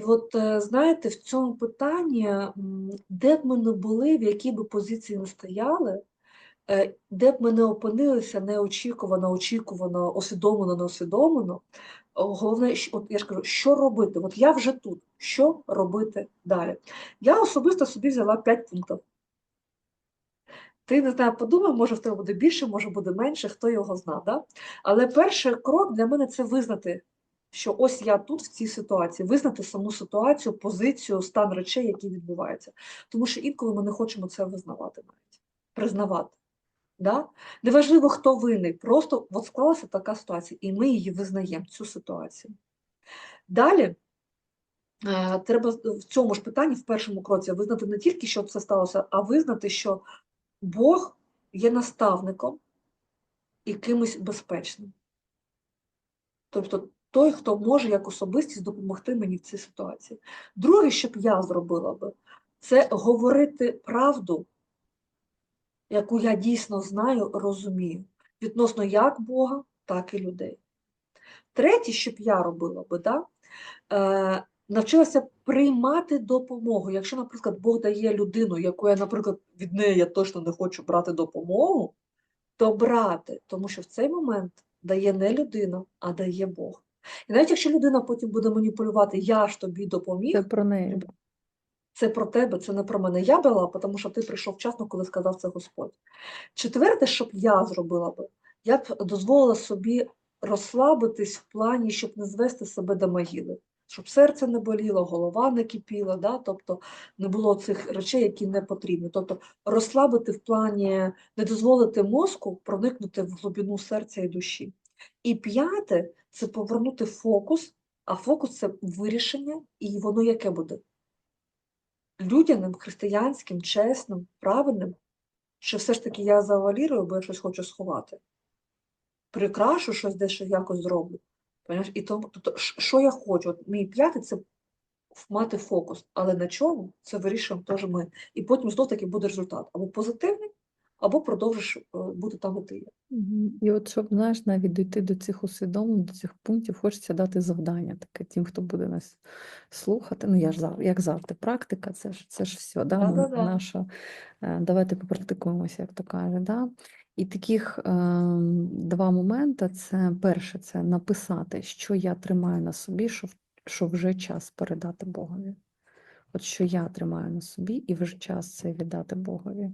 І от е, знаєте, в цьому питанні, де б ми не були, в якій би позиції не стояли, е, де б ми не опинилися неочікувано, очікувано, усвідомлено, неусвідомлено, головне, от я ж кажу, що робити? От я вже тут, що робити далі? Я особисто собі взяла 5 пунктів. Ти не знаю, подумай, може в тебе буде більше, може буде менше, хто його зна. Да? Але перший крок для мене це визнати, що ось я тут в цій ситуації, визнати саму ситуацію, позицію, стан речей, які відбуваються. Тому що інколи ми не хочемо це визнавати навіть, признавати. Да? Неважливо, хто винний, просто от склалася така ситуація, і ми її визнаємо, цю ситуацію. Далі е, треба в цьому ж питанні, в першому кроці, визнати не тільки, що це сталося, а визнати, що Бог є наставником і кимось безпечним. Тобто той, хто може як особистість допомогти мені в цій ситуації. Друге, що б я зробила би, це говорити правду, яку я дійсно знаю, розумію, відносно як Бога, так і людей. Третє, що б я робила би, да, е, навчилася приймати допомогу. Якщо, наприклад, Бог дає людину, яку я, наприклад, від неї я точно не хочу брати допомогу, то брати, тому що в цей момент дає не людина, а дає Бог. І навіть якщо людина потім буде маніпулювати, я ж тобі допоміг, Це про неї. це про тебе, це не про мене. Я дала, тому що ти прийшов вчасно, коли сказав це Господь. Четверте, що б я зробила би, я б дозволила собі розслабитись в плані, щоб не звести себе до могили, щоб серце не боліло, голова не кипіла, да? тобто не було цих речей, які не потрібні. Тобто розслабити в плані, не дозволити мозку проникнути в глибину серця і душі. І п'яте це повернути фокус, а фокус це вирішення, і воно яке буде? людяним, християнським, чесним, правильним, чи все ж таки я завалірую, бо я щось хочу сховати. Прикрашу щось дещо якось зроблю. Понимаєш? І тому, тобто, що я хочу? От мій п'ятий це мати фокус, але на чому це вирішуємо теж ми. І потім знов таки буде результат або позитивний, або продовжиш е, бути там, де ти. І от щоб знаєш, навіть дійти до цих усвідомлень, до цих пунктів, хочеться дати завдання таке тим, хто буде нас слухати. Ну, я ж зав- як завжди, практика, це ж це ж все. Да? Наша, е, давайте попрактикуємося, як то кажуть. Да? І таких ем, два моменти: це перше, це написати, що я тримаю на собі, що, що вже час передати Богові. От що я тримаю на собі, і вже час це віддати Богові.